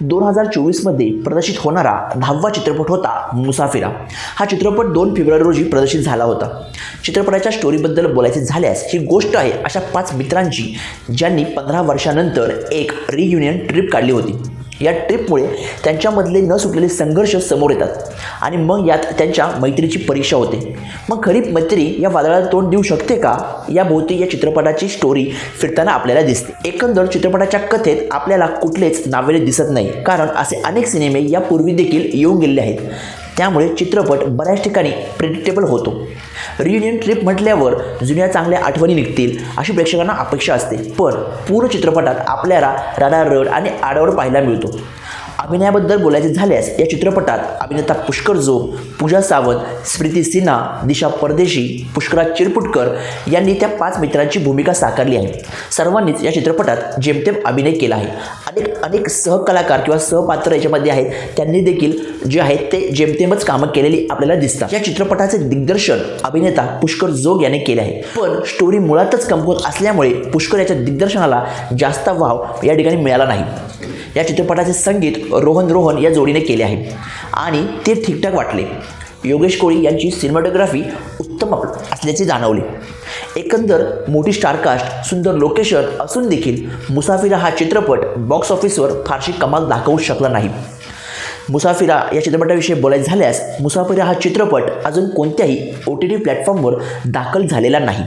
दोन हजार चोवीसमध्ये प्रदर्शित होणारा दहावा चित्रपट होता मुसाफिरा. हा चित्रपट दोन फेब्रुवारी रोजी प्रदर्शित झाला होता. चित्रपटाच्या स्टोरीबद्दल बोलायचे झाल्यास ही गोष्ट आहे अशा पाच मित्रांची ज्यांनी पंधरा वर्षानंतर एक रियुनियन ट्रिप काढली होती. या ट्रिपमुळे त्यांच्यामधले न सुटलेले संघर्ष समोर येतात. आणि मग यात त्यांच्या मैत्रीची परीक्षा होते. मग खरी मैत्री या वादळाला तोंड देऊ शकते का? या भोवती या चित्रपटाची स्टोरी फिरताना आपल्याला दिसते. एकंदर चित्रपटाच्या कथेत आपल्याला कुठलेच नावेले दिसत नाही. कारण असे अनेक सिनेमे यापूर्वी देखील येऊन गेलेले आहेत. त्यामुळे चित्रपट बऱ्याच ठिकाणी प्रेडिक्टेबल होतो. रियुनियन ट्रिप म्हटल्यावर जुन्या चांगल्या आठवणी निघतील अशी प्रेक्षकांना अपेक्षा असते. पण पूर्ण चित्रपटात आपल्याला रडारड आणि आडावर पाहायला मिळतो. अभिनयाबद्दल बोलायचे झाल्यास या चित्रपटात अभिनेता पुष्कर जोग पूजा सावंत स्मृती सिन्हा दिशा परदेशी पुष्कराज चिरपुटकर यांनी त्या पाच मित्रांची भूमिका साकारली आहे. सर्वांनीच या चित्रपटात जेमतेम अभिनय केला आहे. अनेक अनेक सहकलाकार किंवा सहपात्र याच्यामध्ये आहेत. त्यांनी देखील जे आहेत ते जेमतेमच कामं केलेली आपल्याला दिसतात. या चित्रपटाचे दिग्दर्शन अभिनेता पुष्कर जोग याने केले आहे. पण स्टोरी मुळातच कमकुवत असल्यामुळे पुष्कर याच्या दिग्दर्शनाला जास्त वाव या ठिकाणी मिळाला नाही. या चित्रपटाचे संगीत रोहन रोहन या जोडीने केले आहे. आणि ते ठीकठाक वाटले. योगेश कोळी यांची सिनेमॅटोग्राफी उत्तम असल्याचे जाणवले. एकंदर मोठी स्टारकास्ट सुंदर लोकेशन असून देखील मुसाफिरा हा चित्रपट बॉक्स ऑफिसवर फारशी कमाल दाखवू शकला नाही. मुसाफिरा या चित्रपटाविषयी बोलायचं झाल्यास मुसाफिरा हा चित्रपट अजून कोणत्याही ओ टी टी प्लॅटफॉर्मवर दाखल झालेला नाही.